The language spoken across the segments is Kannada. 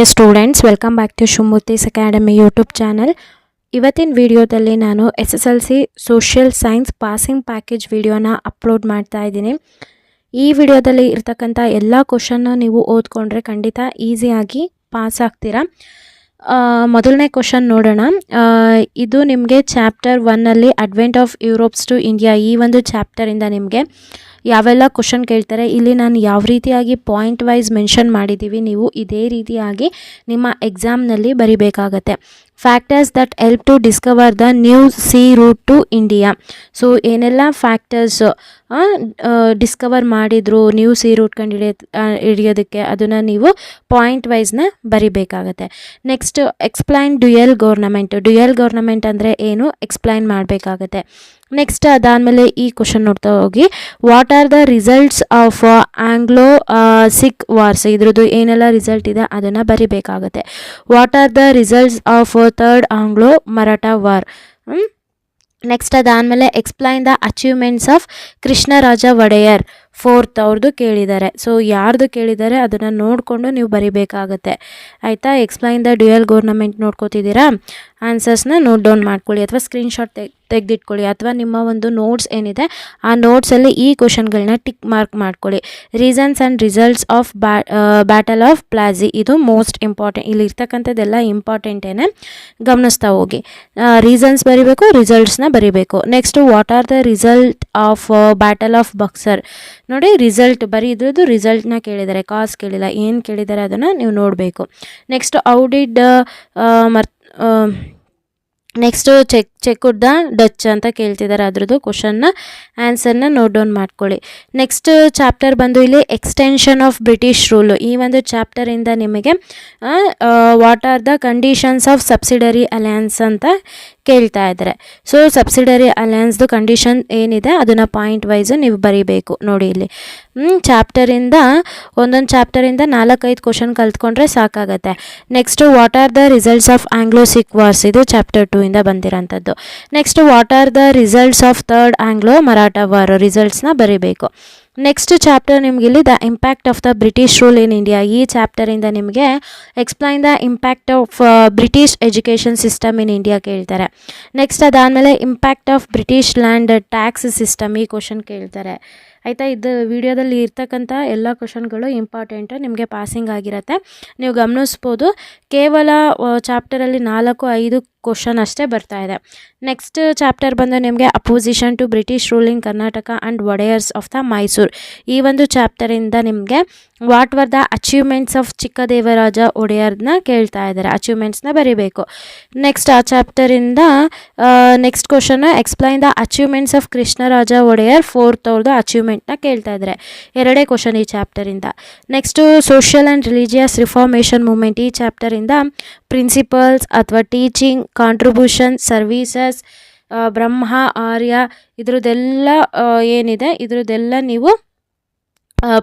Dear students welcome back to Shivamurthy's academy YouTube channel ಇವತ್ತಿನ ವಿಡಿಯೋದಲ್ಲಿ ನಾನು S S L C social science passing package ವಿಡಿಯೋನ ಅಪ್ಲೋಡ್ ಮಾಡ್ತಾ ಇದ್ದೀನಿ. ಈ ವಿಡಿಯೋದಲ್ಲಿ ಇರ್ತಕ್ಕಂಥ ಎಲ್ಲ ಕ್ವಶನ್ನ ನೀವು ಓದ್ಕೊಂಡ್ರೆ ಖಂಡಿತ ಈಸಿಯಾಗಿ ಪಾಸ್ ಆಗ್ತೀರಾ. ಮೊದಲನೇ ಕ್ವಶನ್ ನೋಡೋಣ. ಇದು ನಿಮಗೆ ಚಾಪ್ಟರ್ ಒನ್ನಲ್ಲಿ advent of Europe's to India ಈ ಒಂದು ಚಾಪ್ಟರಿಂದ ನಿಮಗೆ. ಯಾವೆಲ್ಲ ಕ್ವಶನ್ ಕೇಳ್ತಾರೆ, ಇಲ್ಲಿ ನಾನು ಯಾವ ರೀತಿಯಾಗಿ ಪಾಯಿಂಟ್ ವೈಸ್ ಮೆನ್ಷನ್ ಮಾಡಿದ್ದೀವಿ ನೀವು ಇದೇ ರೀತಿಯಾಗಿ ನಿಮ್ಮ ಎಕ್ಸಾಮ್ನಲ್ಲಿ ಬರಿಬೇಕಾಗತ್ತೆ. Factors that help to discover the new sea route to India so ಏನೆಲ್ಲ ಫ್ಯಾಕ್ಟರ್ಸ್ ಡಿಸ್ಕವರ್ ಮಾಡಿದ್ರು ನ್ಯೂ ಸಿ ರೂಟ್ ಕಂಡು ಹಿಡಿಯ ಹಿಡಿಯೋದಕ್ಕೆ ಅದನ್ನು ನೀವು ಪಾಯಿಂಟ್ ವೈಸ್ನ ಬರಿಬೇಕಾಗತ್ತೆ. Next explain dual government dual government ಅಂದರೆ ಏನು? ಎಕ್ಸ್ಪ್ಲೈನ್ ಮಾಡಬೇಕಾಗತ್ತೆ. ನೆಕ್ಸ್ಟ್ ಅದಾದಮೇಲೆ ಈ ಕ್ವಶನ್ ನೋಡ್ತಾ ಹೋಗಿ. What are the results of Anglo Sikh wars ಇದ್ರದ್ದು ಏನೆಲ್ಲ ರಿಸಲ್ಟ್ ಇದೆ ಅದನ್ನು ಬರಿಬೇಕಾಗತ್ತೆ. What are the results of third Anglo Maratha war. Next ಅದಾದಮೇಲೆ explain the achievements of Krishnaraja Wodeyar. Fourth ಅವ್ರದ್ದು ಕೇಳಿದ್ದಾರೆ ಸೊ ಯಾರ್ದು ಕೇಳಿದ್ದಾರೆ ಅದನ್ನು ನೋಡಿಕೊಂಡು ನೀವು ಬರಿಬೇಕಾಗತ್ತೆ. ಆಯಿತಾ? ಎಕ್ಸ್ಪ್ಲೈನ್ ದ ಡ್ಯುಯಲ್ ಗೌರ್ನಮೆಂಟ್ ನೋಡ್ಕೋತಿದ್ದೀರಾ? ಆನ್ಸರ್ಸ್ನ ನೋಟ್ ಡೌನ್ ಮಾಡ್ಕೊಳ್ಳಿ ಅಥವಾ ಸ್ಕ್ರೀನ್ಶಾಟ್ ತೆಗ್ ತೆಗೆದಿಟ್ಕೊಳ್ಳಿ ಅಥವಾ ನಿಮ್ಮ ಒಂದು ನೋಟ್ಸ್ ಏನಿದೆ ಆ ನೋಟ್ಸಲ್ಲಿ ಈ ಕ್ವಶನ್ಗಳನ್ನ ಟಿಕ್ ಮಾರ್ಕ್ ಮಾಡ್ಕೊಳ್ಳಿ. ರೀಸನ್ಸ್ ಆ್ಯಂಡ್ ರಿಸಲ್ಟ್ಸ್ ಆಫ್ ಬ್ಯಾ ಬ್ಯಾಟಲ್ ಆಫ್ ಪ್ಲಾಜಿ ಇದು ಮೋಸ್ಟ್ ಇಂಪಾರ್ಟೆಂಟ್ ಇಲ್ಲಿ ಇರ್ತಕ್ಕಂಥದ್ದೆಲ್ಲ ಇಂಪಾರ್ಟೆಂಟೇನೆ ಗಮನಿಸ್ತಾ ಹೋಗಿ. ರೀಸನ್ಸ್ ಬರಿಬೇಕು ರಿಸಲ್ಟ್ಸ್ನ ಬರಿಬೇಕು. Next what are the result of battle of Buxar ನೋಡಿ ರಿಸಲ್ಟ್ ಬರೀ ಇದ್ರದ್ದು ರಿಸಲ್ಟ್ನ ಕೇಳಿದ್ದಾರೆ. ಕಾಸ್ ಕೇಳಿಲ್ಲ, ಏನು ಕೇಳಿದ್ದಾರೆ ಅದನ್ನು ನೀವು ನೋಡಬೇಕು. ನೆಕ್ಸ್ಟ್ ಔಡಿಡ್ ಮರ್ next check check the Dutch ಅಂತ ಕೇಳ್ತಿದ್ದಾರೆ ಅದ್ರದ್ದು ಕ್ವಶನ್ನ ಆನ್ಸರ್ನ ನೋಟ್ ಡೌನ್ ಮಾಡ್ಕೊಳ್ಳಿ. ನೆಕ್ಸ್ಟ್ ಚಾಪ್ಟರ್ ಬಂದು ಇಲ್ಲಿ ಎಕ್ಸ್ಟೆನ್ಷನ್ ಆಫ್ ಬ್ರಿಟಿಷ್ ರೂಲು ಈ ಒಂದು ಚಾಪ್ಟರಿಂದ ನಿಮಗೆ what are the conditions of subsidiary alliance ಅಂತ ಕೇಳ್ತಾ ಇದ್ದಾರೆ. ಸೊ ಸಬ್ಸಿಡರಿ ಅಲಯನ್ಸ್ದು ಕಂಡೀಷನ್ ಏನಿದೆ? ಅದನ್ನು ಪಾಯಿಂಟ್ ವೈಸು ನೀವು ಬರೀಬೇಕು. ನೋಡಿ ಇಲ್ಲಿ. ಚಾಪ್ಟರಿಂದ ಒಂದೊಂದು ಚಾಪ್ಟರಿಂದ ನಾಲ್ಕೈದು ಕ್ವಶನ್ ಕಲ್ತ್ಕೊಂಡ್ರೆ ಸಾಕಾಗತ್ತೆ. Next what are the results of Anglo Sikh wars ಇದು ಚಾಪ್ಟರ್ ಟೂ ಇಂದ ಬಂದಿರೋಂಥದ್ದು. Next what are the results of third Anglo Maratha war ರಿಸಲ್ಟ್ಸ್ನ ಬರೀಬೇಕು. ನೆಕ್ಸ್ಟ್ ಚಾಪ್ಟರ್ ನಿಮ್ಗೆ ಇಲ್ಲಿ the impact of the British rule in India ಈ ಚಾಪ್ಟರಿಂದ ನಿಮಗೆ explain the impact of British education system in India ಕೇಳ್ತಾರೆ. ನೆಕ್ಸ್ಟ್ ಅದಾದಮೇಲೆ impact of British land tax system ಈ ಕ್ವಶನ್ ಕೇಳ್ತಾರೆ. ಆಯಿತಾ? ಇದು ವಿಡಿಯೋದಲ್ಲಿ ಇರ್ತಕ್ಕಂಥ ಎಲ್ಲ ಕ್ವಶನ್ಗಳು ಇಂಪಾರ್ಟೆಂಟು ನಿಮಗೆ ಪಾಸಿಂಗ್ ಆಗಿರುತ್ತೆ. ನೀವು ಗಮನಿಸ್ಬೋದು. ಕೇವಲ ಚಾಪ್ಟರಲ್ಲಿ ನಾಲ್ಕು, ಐದು ಕ್ವಶನ್ ಅಷ್ಟೇ ಬರ್ತಾ ಇದೆ. ನೆಕ್ಸ್ಟ್ ಚಾಪ್ಟರ್ ಬಂದು ನಿಮಗೆ opposition to British ruling Karnataka and Wodeyars of the Mysuru ಈ ಒಂದು ಚಾಪ್ಟರಿಂದ ನಿಮಗೆ what were the achievements of Chikkadevaraja ಒಡೆಯರ್ನ ಕೇಳ್ತಾ ಇದ್ದಾರೆ. ಅಚೀವ್ಮೆಂಟ್ಸ್ನ ಬರೀಬೇಕು. ನೆಕ್ಸ್ಟ್ ಆ ಚಾಪ್ಟರಿಂದ next question explain the achievements of Krishnaraja Wodeyar fourth ಅವ್ರದ್ದು ಅಚೀವ್ಮೆಂಟ್ನ ಕೇಳ್ತಾ ಇದ್ದಾರೆ. ಎರಡೇ ಕ್ವಶನ್ ಈ ಚಾಪ್ಟರಿಂದ next social and religious reformation movement ಈ ಚಾಪ್ಟರಿಂದ ಪ್ರಿನ್ಸಿಪಲ್ಸ್ ಅಥವಾ teaching contribution services Brahma Arya ಇದ್ರದ್ದೆಲ್ಲ ಏನಿದೆ ಇದ್ರದ್ದೆಲ್ಲ ನೀವು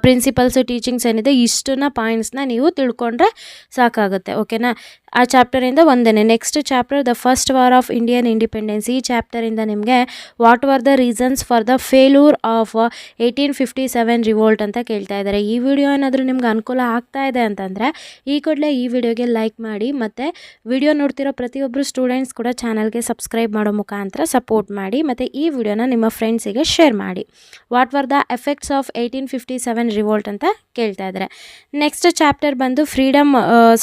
ಪ್ರಿನ್ಸಿಪಲ್ಸು ಟೀಚಿಂಗ್ಸ್ ಏನಿದೆ, ಇಷ್ಟನ್ನ ಪಾಯಿಂಟ್ಸ್ನ ನೀವು ತಿಳ್ಕೊಂಡ್ರೆ ಸಾಕಾಗುತ್ತೆ ಓಕೆನಾ ಆ ಚಾಪ್ಟರಿಂದ ಒಂದೇ next chapter the first war of Indian independence ಈ ಚಾಪ್ಟರಿಂದ ನಿಮಗೆ what were the reasons for the failure of eighteen fifty seven revolt ಅಂತ ಕೇಳ್ತಾ ಇದ್ದಾರೆ. ಈ ವಿಡಿಯೋ ಏನಾದರೂ ನಿಮ್ಗೆ ಅನುಕೂಲ ಆಗ್ತಾ ಇದೆ ಅಂತಂದರೆ, ಈ ಕೂಡಲೇ ಈ ವಿಡಿಯೋಗೆ ಲೈಕ್ ಮಾಡಿ, ಮತ್ತು ವಿಡಿಯೋ ನೋಡ್ತಿರೋ ಪ್ರತಿಯೊಬ್ಬರು ಸ್ಟೂಡೆಂಟ್ಸ್ ಕೂಡ ಚಾನಲ್ಗೆ ಸಬ್ಸ್ಕ್ರೈಬ್ ಮಾಡೋ ಮುಖಾಂತರ ಸಪೋರ್ಟ್ ಮಾಡಿ, ಮತ್ತು ಈ ವಿಡಿಯೋನ ನಿಮ್ಮ ಫ್ರೆಂಡ್ಸಿಗೆ ಶೇರ್ ಮಾಡಿ. What were the effects of eighteen fifty seven revolt ಅಂತ ಕೇಳ್ತಾ ಇದ್ದಾರೆ. ನೆಕ್ಸ್ಟ್ ಚಾಪ್ಟರ್ ಬಂದು ಫ್ರೀಡಮ್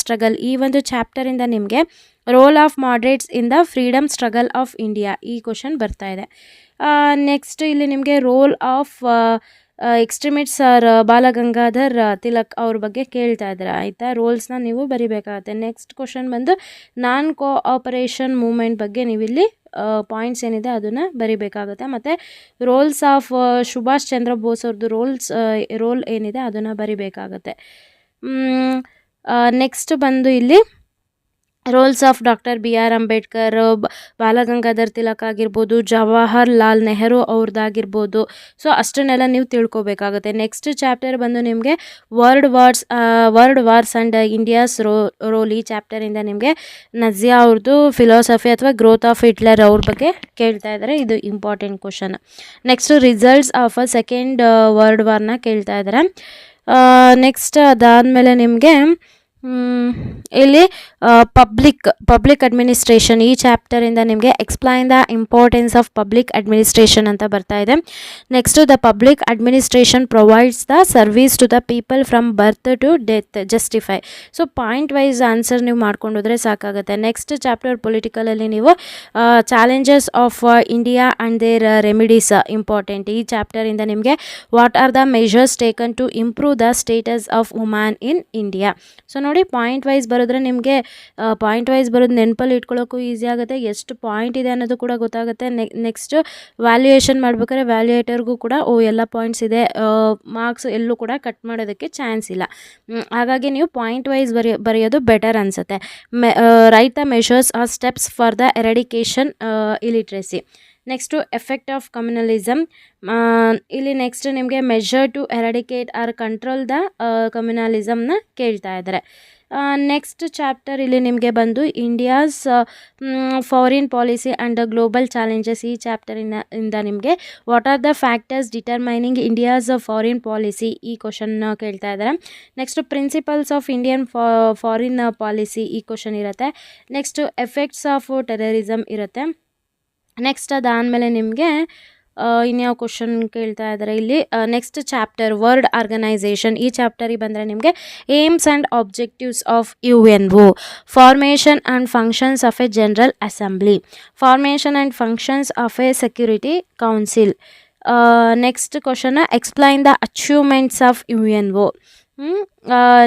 ಸ್ಟ್ರಗಲ್ ಈ ಒಂದು ಚಾಪ್ಟರಿಂದ ನಿಮಗೆ role of moderates in the freedom struggle of India ಈ ಕ್ವಶನ್ ಬರ್ತಾ ಇದೆ. ನೆಕ್ಸ್ಟ್ ಇಲ್ಲಿ ನಿಮಗೆ role of extremists or Balagangadhar, Tilak ಅವ್ರ ಬಗ್ಗೆ ಕೇಳ್ತಾ ಇದ್ದಾರೆ ಆಯಿತಾ? ರೋಲ್ಸ್ನ ನೀವು ಬರಿಬೇಕಾಗತ್ತೆ. ನೆಕ್ಸ್ಟ್ ಕ್ವಶನ್ ಬಂದು, ನಾನ್ ಕೋಆಪರೇಷನ್ ಮೂಮೆಂಟ್ ಬಗ್ಗೆ ನೀವಿಲ್ಲಿ ಪಾಯಿಂಟ್ಸ್ ಏನಿದೆ ಅದನ್ನು ಬರಿಬೇಕಾಗುತ್ತೆ. ಮತ್ತು ರೋಲ್ಸ್ ಆಫ್ ಸುಭಾಷ್ ಚಂದ್ರ ಬೋಸ್ ಅವ್ರದ್ದು ರೋಲ್ಸ್ ರೋಲ್ ಏನಿದೆ ಅದನ್ನು ಬರಿಬೇಕಾಗುತ್ತೆ. ನೆಕ್ಸ್ಟ್ ಬಂದು ಇಲ್ಲಿ roles of doctor B R Ambedkar Balagangadhar Tilak ಆಗಿರ್ಬೋದು, ಜವಾಹರ್ ಲಾಲ್ ನೆಹರು ಅವ್ರದ್ದಾಗಿರ್ಬೋದು. ಸೊ ಅಷ್ಟನ್ನೆಲ್ಲ ನೀವು ತಿಳ್ಕೊಬೇಕಾಗುತ್ತೆ. ನೆಕ್ಸ್ಟ್ ಚಾಪ್ಟರ್ ಬಂದು ನಿಮಗೆ world wars world wars and India's rho role ಈ ಚಾಪ್ಟರಿಂದ ನಿಮಗೆ ನಜಿಯಾ ಅವ್ರದ್ದು ಫಿಲಾಸಫಿ ಅಥವಾ ಗ್ರೋತ್ ಆಫ್ ಹಿಟ್ಲರ್ ಅವ್ರ ಬಗ್ಗೆ ಕೇಳ್ತಾ ಇದ್ದಾರೆ ಇದು important question next results of a second world ವಾರ್ನ ಕೇಳ್ತಾ ಇದ್ದಾರೆ ನೆಕ್ಸ್ಟ್ ಅದಾದಮೇಲೆ ನಿಮಗೆ ಇಲ್ಲಿ ಪಬ್ಲಿಕ್ ಪಬ್ಲಿಕ್ ಅಡ್ಮಿನಿಸ್ಟ್ರೇಷನ್ ಈ ಚಾಪ್ಟರಿಂದ ನಿಮಗೆ explain the importance of public administration ಅಂತ ಬರ್ತಾ ಇದೆ. Next the public administration provides the service to the people from birth to death justify so point wise answer ನೀವು ಮಾಡ್ಕೊಂಡು ಹೋದರೆ ಸಾಕಾಗುತ್ತೆ ನೆಕ್ಸ್ಟ್ ಚಾಪ್ಟರ್ ಪೊಲಿಟಿಕಲಲ್ಲಿ ನೀವು challenges of India and their remedies important ಈ ಚಾಪ್ಟರಿಂದ ನಿಮಗೆ what are the measures taken to improve the status of woman in India so ನೋಡಿ ಪಾಯಿಂಟ್ ವೈಸ್ ಬರೋದ್ರೆ ನಿಮಗೆ ಪಾಯಿಂಟ್ ವೈಸ್ ಬರೋದು ನೆನಪಲ್ಲಿ ಇಟ್ಕೊಳ್ಳೋಕ್ಕೂ ಈಸಿ ಆಗುತ್ತೆ. ಎಷ್ಟು ಪಾಯಿಂಟ್ ಇದೆ ಅನ್ನೋದು ಕೂಡ ಗೊತ್ತಾಗುತ್ತೆ. ನೆಕ್ಸ್ಟ್ ವ್ಯಾಲ್ಯೂಯೇಷನ್ ಮಾಡ್ಬೇಕಾದ್ರೆ ವ್ಯಾಲ್ಯೂಯೇಟರ್ಗೂ ಕೂಡ, ಓ, ಎಲ್ಲ ಪಾಯಿಂಟ್ಸ್ ಇದೆ. ಮಾರ್ಕ್ಸ್ ಎಲ್ಲೂ ಕೂಡ ಕಟ್ ಮಾಡೋದಕ್ಕೆ ಚಾನ್ಸ್ ಇಲ್ಲ. ಹಾಗಾಗಿ ನೀವು ಪಾಯಿಂಟ್ ವೈಸ್ ಬರೆಯೋ ಬರೆಯೋದು ಬೆಟರ್ ಅನಿಸುತ್ತೆ. May write the measures or steps for the eradication illiteracy next effect of communalism ಇಲ್ಲಿ ನೆಕ್ಸ್ಟ್ ನಿಮಗೆ measure to eradicate or control the ಕಮ್ಯುನಲಿಸಮ್ನ ಕೇಳ್ತಾ ಇದ್ದಾರೆ. ನೆಕ್ಸ್ಟ್ ಚಾಪ್ಟರ್ ಇಲ್ಲಿ ನಿಮಗೆ ಬಂದು India's foreign policy and global challenges ಈ ಚಾಪ್ಟರಿನ ಇಂದ ನಿಮಗೆ what are the factors determining India's foreign policy ಈ ಕ್ವಶನ್ ಕೇಳ್ತಾ ಇದ್ದಾರೆ. Next principles of Indian foreign policy ಈ ಕ್ವಶನ್ ಇರುತ್ತೆ. ನೆಕ್ಸ್ಟ್ ಎಫೆಕ್ಟ್ಸ್ ಆಫ್ ಟೆರರಿಸಮ್ ಇರುತ್ತೆ. ನೆಕ್ಸ್ಟ್ ಅದಾದಮೇಲೆ ನಿಮಗೆ ಇನ್ಯಾವ ಕ್ವಶನ್ ಕೇಳ್ತಾ ಇದ್ದಾರೆ ಇಲ್ಲಿ? ನೆಕ್ಸ್ಟ್ ಚಾಪ್ಟರ್ ವರ್ಲ್ಡ್ ಆರ್ಗನೈಸೇಷನ್ ಈ ಚಾಪ್ಟರಿಗೆ ಬಂದರೆ ನಿಮಗೆ aims and objectives of U N O formation and functions of a general assembly formation and functions of a security council next question explain the achievements of U N O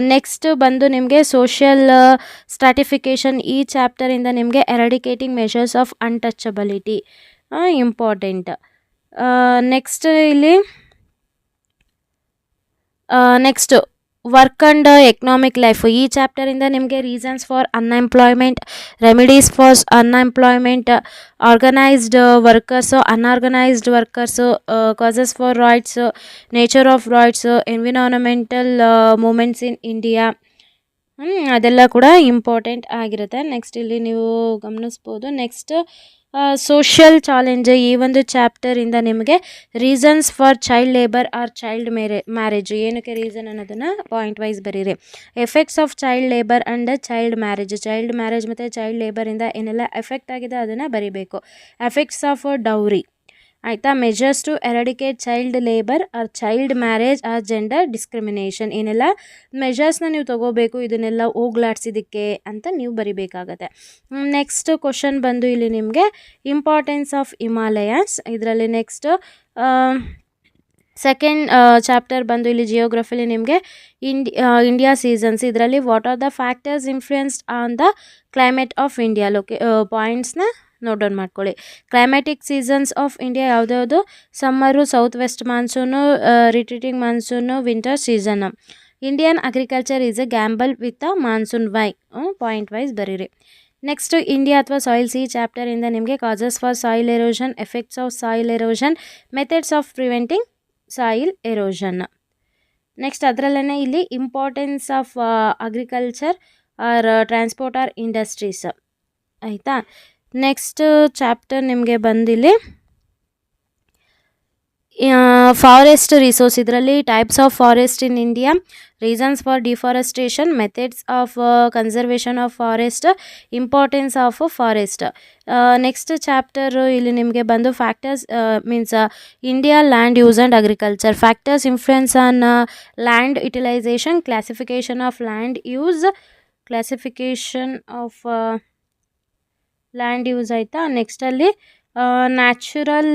next ಬಂದು ನಿಮಗೆ ಸೋಷಿಯಲ್ ಸ್ಟ್ರಾಟಿಫಿಕೇಷನ್ ಈ ಚಾಪ್ಟರಿಂದ ನಿಮಗೆ eradicating measures of untouchability important next ಇಲ್ಲಿ next work and economic life ಈ ಚಾಪ್ಟರಿಂದ ನಿಮಗೆ reasons for unemployment remedies for unemployment organised workers unorganised workers causes for rights nature of rights environmental movements in India ಅದೆಲ್ಲ ಕೂಡ ಇಂಪಾರ್ಟೆಂಟ್ ಆಗಿರುತ್ತೆ. ನೆಕ್ಸ್ಟ್ ಇಲ್ಲಿ ನೀವು ಗಮನಿಸ್ಬೋದು. ನೆಕ್ಸ್ಟ್ ಸೋಷಿಯಲ್ ಚಾಲೆಂಜ್ ಈ ಒಂದು ಚಾಪ್ಟರಿಂದ ನಿಮಗೆ reasons for child labour or child ಮೇರೆ ಮ್ಯಾರೇಜ್ ಏನಕ್ಕೆ ರೀಸನ್ ಅನ್ನೋದನ್ನು ಪಾಯಿಂಟ್ ವೈಸ್ ಬರೀರಿ. Effects of child labour and child marriage child marriage ಮತ್ತು ಚೈಲ್ಡ್ ಲೇಬರಿಂದ ಏನೆಲ್ಲ ಎಫೆಕ್ಟ್ ಆಗಿದೆ ಅದನ್ನು ಬರೀಬೇಕು. ಎಫೆಕ್ಟ್ಸ್ ಆಫ್ ಡೌರಿ ಆಯಿತಾ? Measures to eradicate child labour or child marriage or gender discrimination ಏನೆಲ್ಲ ಮೆಜರ್ಸ್ನ ನೀವು ತೊಗೋಬೇಕು, ಇದನ್ನೆಲ್ಲ ಹೋಗ್ಲಾಡ್ಸಿದ್ದಕ್ಕೆ ಅಂತ ನೀವು ಬರಿಬೇಕಾಗತ್ತೆ. ನೆಕ್ಸ್ಟ್ ಕ್ವಶನ್ ಬಂದು ಇಲ್ಲಿ ನಿಮಗೆ ಇಂಪಾರ್ಟೆನ್ಸ್ ಆಫ್ ಹಿಮಾಲಯಸ್ ಇದರಲ್ಲಿ ನೆಕ್ಸ್ಟ್ ಸೆಕೆಂಡ್ ಚಾಪ್ಟರ್ ಬಂದು ಇಲ್ಲಿ ಜಿಯೋಗ್ರಫಿಲಿ ನಿಮಗೆ ಇಂಡಿ ಇಂಡಿಯಾ ಸೀಸನ್ಸ್ ಇದರಲ್ಲಿ what are the factors influenced on the climate of India ಲೊಕೆ ಪಾಯಿಂಟ್ಸ್ನ ನೋಟ್ ಡೌನ್ ಮಾಡ್ಕೊಳ್ಳಿ. Climatic seasons of India ಯಾವುದ್ಯಾವುದು? Summer south west monsoon retreating monsoon winter season Indian agriculture is a gamble with a monsoon why point wise ಬರೀರಿ. ನೆಕ್ಸ್ಟ್ ಇಂಡಿಯಾ ಅಥವಾ ಸಾಯಿಲ್ಸ್ ಈ ಚಾಪ್ಟರಿಂದ ನಿಮಗೆ causes for soil erosion effects of soil erosion methods of preventing soil erosion next ಅದರಲ್ಲೇ ಇಲ್ಲಿ importance of agriculture or transport or industries ಆಯಿತಾ? ನೆಕ್ಸ್ಟ್ ಚಾಪ್ಟರ್ ನಿಮಗೆ ಬಂದಿಲ್ಲಿ. ಫಾರೆಸ್ಟ್ ರಿಸೋರ್ಸ್ ಇದರಲ್ಲಿ types of forest in India reasons for deforestation methods of conservation of forest importance of forest next chapter ಇಲ್ಲಿ ನಿಮಗೆ ಬಂದು factors means India land use and agriculture factors influence on land utilisation classification of land use classification of land use ಆಯಿತಾ? ನೆಕ್ಸ್ಟಲ್ಲಿ ನ್ಯಾಚುರಲ್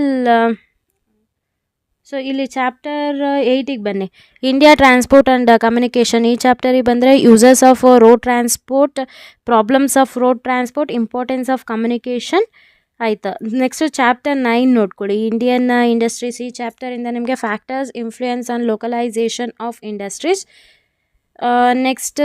ಸೊ ಇಲ್ಲಿ ಚಾಪ್ಟರ್ ಏಯ್ಟಿಗೆ ಬನ್ನಿ. ಇಂಡಿಯಾ ಟ್ರಾನ್ಸ್ಪೋರ್ಟ್ ಆ್ಯಂಡ್ ಕಮ್ಯುನಿಕೇಷನ್ ಈ ಚಾಪ್ಟರಿಗೆ ಬಂದರೆ uses of road transport problems of road transport importance of communication ಆಯಿತಾ? ನೆಕ್ಸ್ಟ್ ಚಾಪ್ಟರ್ ನೈನ್ ನೋಡ್ಕೊಳ್ಳಿ. ಇಂಡಿಯನ್ ಇಂಡಸ್ಟ್ರೀಸ್ ಈ ಚಾಪ್ಟರಿಂದ ನಿಮಗೆ factors influence on localisation of industries next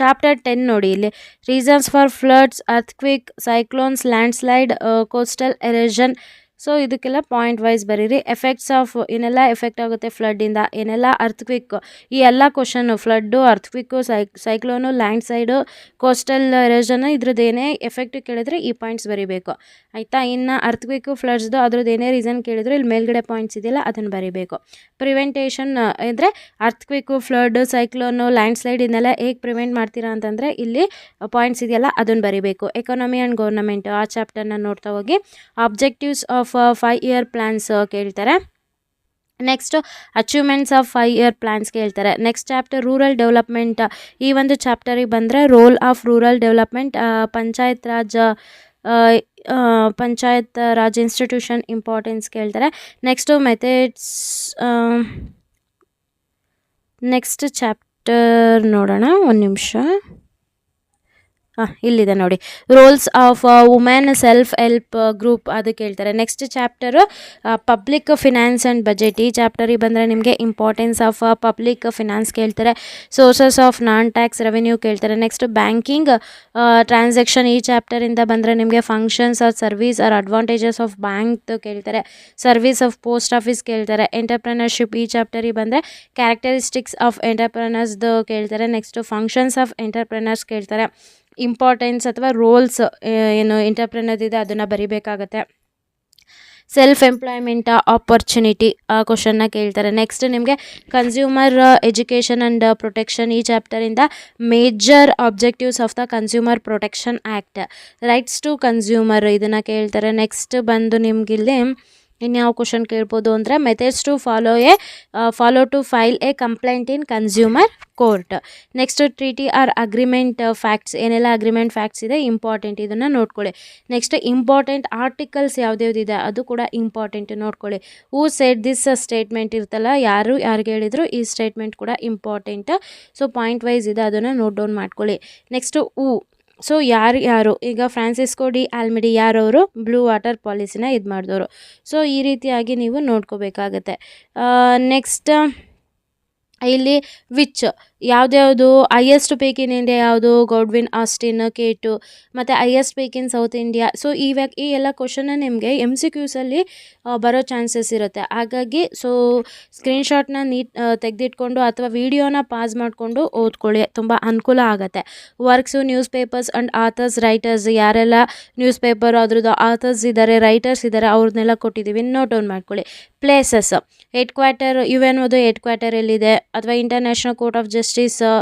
chapter ten ನೋಡಿ ಇಲ್ಲಿ. Reasons for floods earthquake cyclones landslide coastal erosion so ಇದಕ್ಕೆಲ್ಲ ಪಾಯಿಂಟ್ ವೈಸ್ ಬರೀರಿ. ಎಫೆಕ್ಟ್ಸ್ ಆಫ್ ಏನೆಲ್ಲ ಎಫೆಕ್ಟ್ ಆಗುತ್ತೆ ಫ್ಲಡ್ಡಿಂದ ಏನೆಲ್ಲ ಅರ್ಥಕ್ವಿಕ್ ಈ ಎಲ್ಲ ಕ್ವಶನ್ನು ಫ್ಲಡ್ಡು ಅರ್ಥಕ್ವಿಕ್ಕು ಸೈಕ್ cyclone land side coastal erosion ಇದ್ರದ್ದು ಏನೇ ಎಫೆಕ್ಟ್ ಕೇಳಿದ್ರೆ ಈ ಪಾಯಿಂಟ್ಸ್ ಬರೀಬೇಕು. ಆಯಿತಾ? ಇನ್ನು ಅರ್ಥಕ್ವಿಕ್ಕು ಫ್ಲಡ್ಸ್ದು ಅದ್ರದ್ದು ಏನೇ ರೀಸನ್ ಕೇಳಿದ್ರೆ ಇಲ್ಲಿ ಮೇಲ್ಗಡೆ ಪಾಯಿಂಟ್ಸ್ ಇದೆಯಲ್ಲ, ಅದನ್ನು ಬರೀಬೇಕು. ಪ್ರಿವೆಂಟೇಷನ್ ಅಂದರೆ earthquake flood cyclone land slide ಇದನ್ನೆಲ್ಲ ಹೇಗೆ ಪ್ರಿವೆಂಟ್ ಮಾಡ್ತೀರಾ ಅಂತಂದರೆ ಇಲ್ಲಿ ಪಾಯಿಂಟ್ಸ್ ಇದೆಯಲ್ಲ, ಅದನ್ನು ಬರೀಬೇಕು. ಎಕಾನಮಿ ಆ್ಯಂಡ್ ಗೌರ್ನಮೆಂಟ್ ಆ ಚಾಪ್ಟರ್ನ ನೋಡ್ತಾ ಹೋಗಿ. Objectives of five year plans ಕೇಳ್ತಾರೆ. Next achievements of five year plans ಕೇಳ್ತಾರೆ. ನೆಕ್ಸ್ಟ್ ಚಾಪ್ಟರ್ ರೂರಲ್ ಡೆವಲಪ್ಮೆಂಟ್ ಈ ಒಂದು ಚಾಪ್ಟರಿಗೆ ಬಂದರೆ role of rural development panchayat raj panchayat raj institution importance ಕೇಳ್ತಾರೆ. ನೆಕ್ಸ್ಟು ಮೆಥಡ್ಸ್ ನೆಕ್ಸ್ಟ್ ಚಾಪ್ಟರ್ ನೋಡೋಣ, ಒಂದು ನಿಮಿಷ. ಹಾಂ, ಇಲ್ಲಿದೆ ನೋಡಿ. Roles of women self help group ಅದು ಕೇಳ್ತಾರೆ. Next chapter public finance and budget ಈ ಚಾಪ್ಟರಿಗೆ ಬಂದರೆ ನಿಮಗೆ ಇಂಪಾರ್ಟೆನ್ಸ್ ಆಫ್ ಪಬ್ಲಿಕ್ ಫಿನಾನ್ಸ್ ಕೇಳ್ತಾರೆ. Sources of non tax revenue ಕೇಳ್ತಾರೆ ನೆಕ್ಸ್ಟ್ ಬ್ಯಾಂಕಿಂಗ್ ಟ್ರಾನ್ಸಾಕ್ಷನ್ ಈ ಚಾಪ್ಟರಿಂದ ಬಂದರೆ ನಿಮಗೆ functions or service or advantages of bank ಕೇಳ್ತಾರೆ. ಸರ್ವಿಸ್ ಆಫ್ ಪೋಸ್ಟ್ ಆಫೀಸ್ ಕೇಳ್ತಾರೆ. ಎಂಟರ್ಪ್ರಿನರ್ಶಿಪ್ ಈ ಚಾಪ್ಟರಿಗೆ ಬಂದರೆ ಕ್ಯಾರೆಕ್ಟರಿಸ್ಟಿಕ್ಸ್ ಆಫ್ ಎಂಟರ್ಪ್ರಿನರ್ಸ್ದು ಕೇಳ್ತಾರೆ. ನೆಕ್ಸ್ಟ್ ಫಂಕ್ಷನ್ಸ್ ಆಫ್ ಎಂಟರ್ಪ್ರಿನರ್ಸ್ ಕೇಳ್ತಾರೆ. ಇಂಪಾರ್ಟೆನ್ಸ್ ಅಥವಾ ರೋಲ್ಸ್ ಏನು ಎಂಟರ್ಪ್ರಿನರ್ ಇದೆ ಅದನ್ನು ಬರಿಬೇಕಾಗತ್ತೆ. ಸೆಲ್ಫ್ ಎಂಪ್ಲಾಯ್ಮೆಂಟ್ ಆಪರ್ಚುನಿಟಿ ಆ ಕ್ವಶನ್ನ ಕೇಳ್ತಾರೆ. ನೆಕ್ಸ್ಟ್ ನಿಮಗೆ ಕನ್ಸ್ಯೂಮರ್ ಎಜುಕೇಷನ್ ಆ್ಯಂಡ್ ಪ್ರೊಟೆಕ್ಷನ್ ಈ ಚಾಪ್ಟರಿಂದ major objectives of the consumer protection act rights to consumer ಇದನ್ನು ಕೇಳ್ತಾರೆ. ನೆಕ್ಸ್ಟ್ ಬಂದು ನಿಮಗಿಲ್ಲಿ ಇನ್ಯಾವ ಕ್ವಶನ್ ಕೇಳ್ಬೋದು ಅಂದರೆ methods to follow a follow to file a complaint in consumer court next treaty or agreement pacts ಏನೆಲ್ಲ ಅಗ್ರಿಮೆಂಟ್ ಫ್ಯಾಕ್ಟ್ಸ್ ಇದೆ ಇಂಪಾರ್ಟೆಂಟ್ ಇದನ್ನು ನೋಡ್ಕೊಳ್ಳಿ. ನೆಕ್ಸ್ಟ್ ಇಂಪಾರ್ಟೆಂಟ್ ಆರ್ಟಿಕಲ್ಸ್ ಯಾವ್ದ್ಯಾವ್ದಿದೆ ಅದು ಕೂಡ ಇಂಪಾರ್ಟೆಂಟ್ ನೋಡ್ಕೊಳ್ಳಿ. ಹೂ ಸೆಟ್ ದಿಸ್ ಸ್ಟೇಟ್ಮೆಂಟ್ ಇರ್ತಲ್ಲ, ಯಾರು, ಯಾರಿಗೆ ಹೇಳಿದ್ರು ಈ ಸ್ಟೇಟ್ಮೆಂಟ್ ಕೂಡ ಇಂಪಾರ್ಟೆಂಟ್ ಸೊ ಪಾಯಿಂಟ್ ವೈಸ್ ಇದೆ, ಅದನ್ನು ನೋಟ್ ಡೌನ್ ಮಾಡ್ಕೊಳ್ಳಿ. ನೆಕ್ಸ್ಟ್ ಹೂ ಸೊ ಯಾರು ಯಾರು? ಈಗ ಫ್ರಾನ್ಸಿಸ್ಕೋ ಡಿ ಆಲ್ಮಿಡಿ ಯಾರವರು? ಬ್ಲೂ ವಾಟರ್ ಪಾಲಿಸಿನ ಇದು ಮಾಡಿದವರು. ಸೊ ಈ ರೀತಿಯಾಗಿ ನೀವು ನೋಡ್ಕೋಬೇಕಾಗತ್ತೆ. ನೆಕ್ಸ್ಟ್ ಇಲ್ಲಿ ವಿಚ್ ಯಾವ್ದ್ಯಾವುದು ಹೈಯೆಸ್ಟ್ ಪೀಕ್ ಇನ್ ಇಂಡಿಯಾ ಯಾವುದು? ಗೌಡ್ವಿನ್ ಆಸ್ಟಿನ್ ಕೇಟು ಮತ್ತು highest peak in south India so ಇವಾಗ ಈ ಎಲ್ಲ ಕ್ವಶನ್ನ ನಿಮಗೆ ಎಂ ಸಿ ಕ್ಯೂಸಲ್ಲಿ ಬರೋ ಚಾನ್ಸಸ್ ಇರುತ್ತೆ. ಹಾಗಾಗಿ ಸೊ ಸ್ಕ್ರೀನ್ಶಾಟ್ನ ನೀಟ್ ತೆಗೆದಿಟ್ಕೊಂಡು ಅಥವಾ ವೀಡಿಯೋನ ಪಾಸ್ ಮಾಡಿಕೊಂಡು ಓದ್ಕೊಳ್ಳಿ. ತುಂಬ ಅನುಕೂಲ ಆಗುತ್ತೆ. Works newspapers and authors writers ಯಾರೆಲ್ಲ ನ್ಯೂಸ್ ಪೇಪರ್ ಅದ್ರದ್ದು ಆಥರ್ಸ್ ಇದ್ದಾರೆ ರೈಟರ್ಸ್ ಇದ್ದಾರೆ ಅವ್ರನ್ನೆಲ್ಲ ಕೊಟ್ಟಿದ್ದೀವಿ ನೋಟ್ ಡೌನ್ ಮಾಡ್ಕೊಳ್ಳಿ. Places head quarter U N ಓದು ಹೆಡ್ ಕ್ವಾರ್ಟರ್ ಎಲ್ಲಿದೆ? ಅಥವಾ international court of justice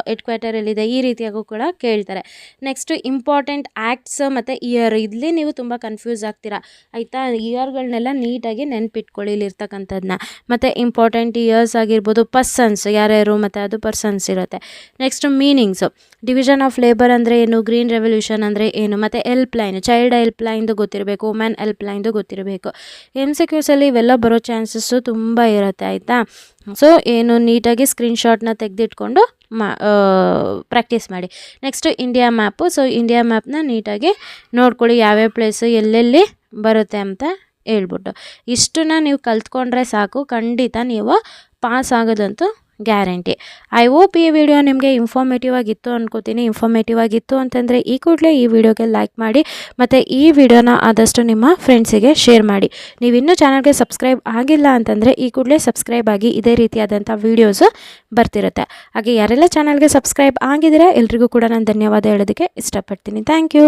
headquarter ಎಲ್ಲಿದೆ ಈ ರೀತಿಯಾಗೂ ಕೂಡ ಕೇಳ್ತಾರೆ. ನೆಕ್ಸ್ಟ್ ಇಂಪಾರ್ಟೆಂಟ್ ಆ್ಯಕ್ಟ್ಸ್ ಮತ್ತು ಇಯರ್ ಇಲ್ಲಿ ನೀವು ತುಂಬ ಕನ್ಫ್ಯೂಸ್ ಆಗ್ತೀರಾ. ಆಯಿತಾ? ಇಯರ್ಗಳನ್ನೆಲ್ಲ ನೀಟಾಗಿ ನೆನ್ಪಿಟ್ಕೊಳ್ಳಿ ಇಲ್ಲಿರ್ತಕ್ಕಂಥದ್ದನ್ನ ಮತ್ತು ಇಂಪಾರ್ಟೆಂಟ್ ಇಯರ್ಸ್ ಆಗಿರ್ಬೋದು ಪರ್ಸನ್ಸ್ ಯಾರ್ಯಾರು, ಮತ್ತು ಅದು ಪರ್ಸನ್ಸ್ ಇರುತ್ತೆ. Next meanings division of labour ಅಂದರೆ ಏನು? ಗ್ರೀನ್ ರೆವಲ್ಯೂಷನ್ ಅಂದರೆ ಏನು? ಮತ್ತು ಹೆಲ್ಪ್ ಲೈನ್ ಚೈಲ್ಡ್ ಹೆಲ್ಪ್ ಲೈನ್ದು ಗೊತ್ತಿರಬೇಕು ವುಮೆನ್ ಹೆಲ್ಪ್ ಲೈನ್ದು ಗೊತ್ತಿರಬೇಕು. ಎಂ ಸಿ ಕ್ಯೂಸಲ್ಲಿ ಇವೆಲ್ಲ ಬರೋ ಚಾನ್ಸಸ್ಸು ತುಂಬ ಇರುತ್ತೆ, ಆಯಿತಾ? ಸೊ ಏನು ನೀಟಾಗಿ ಸ್ಕ್ರೀನ್ಶಾಟ್ನ ತೆಗೆದಿಟ್ಕೊಂಡು ಮಾ ಪ್ರಾಕ್ಟೀಸ್ ಮಾಡಿ. Next India map so India ಮ್ಯಾಪ್ನ ನೀಟಾಗಿ ನೋಡ್ಕೊಳ್ಳಿ ಯಾವ್ಯಾವ ಪ್ಲೇಸು ಎಲ್ಲೆಲ್ಲಿ ಬರುತ್ತೆ ಅಂತ ಹೇಳ್ಬಿಟ್ಟು. ಇಷ್ಟನ್ನ ನೀವು ಕಲ್ತ್ಕೊಂಡ್ರೆ ಸಾಕು. ಖಂಡಿತ ನೀವು ಪಾಸ್ ಆಗೋದಂತೂ ಗ್ಯಾರಂಟಿ. ಐ ಹೋಪ್ ಈ ವಿಡಿಯೋ ನಿಮಗೆ ಇನ್ಫಾರ್ಮೇಟಿವ್ ಆಗಿತ್ತು ಅನ್ಕೋತೀನಿ. ಇನ್ಫಾರ್ಮೇಟಿವ್ ಆಗಿತ್ತು ಅಂತಂದರೆ ಈ ಕೂಡಲೇ ಈ ವಿಡಿಯೋಗೆ ಲೈಕ್ ಮಾಡಿ ಮತ್ತು ಈ ವಿಡಿಯೋನ ಆದಷ್ಟು ನಿಮ್ಮ ಫ್ರೆಂಡ್ಸಿಗೆ ಶೇರ್ ಮಾಡಿ. ನೀವು ಇನ್ನೂ ಚಾನಲ್ಗೆ ಸಬ್ಸ್ಕ್ರೈಬ್ ಆಗಿಲ್ಲ ಅಂತಂದರೆ ಈ ಕೂಡಲೇ ಸಬ್ಸ್ಕ್ರೈಬ್ ಆಗಿ ಇದೇ ರೀತಿಯಾದಂಥ ವೀಡಿಯೋಸು ಬರ್ತಿರುತ್ತೆ. ಹಾಗೆ ಯಾರೆಲ್ಲ ಚಾನಲ್ಗೆ ಸಬ್ಸ್ಕ್ರೈಬ್ ಆಗಿದ್ದೀರಾ, ಎಲ್ರಿಗೂ ಕೂಡ ನಾನು ಧನ್ಯವಾದ ಹೇಳೋದಕ್ಕೆ ಇಷ್ಟಪಡ್ತೀನಿ. Thank you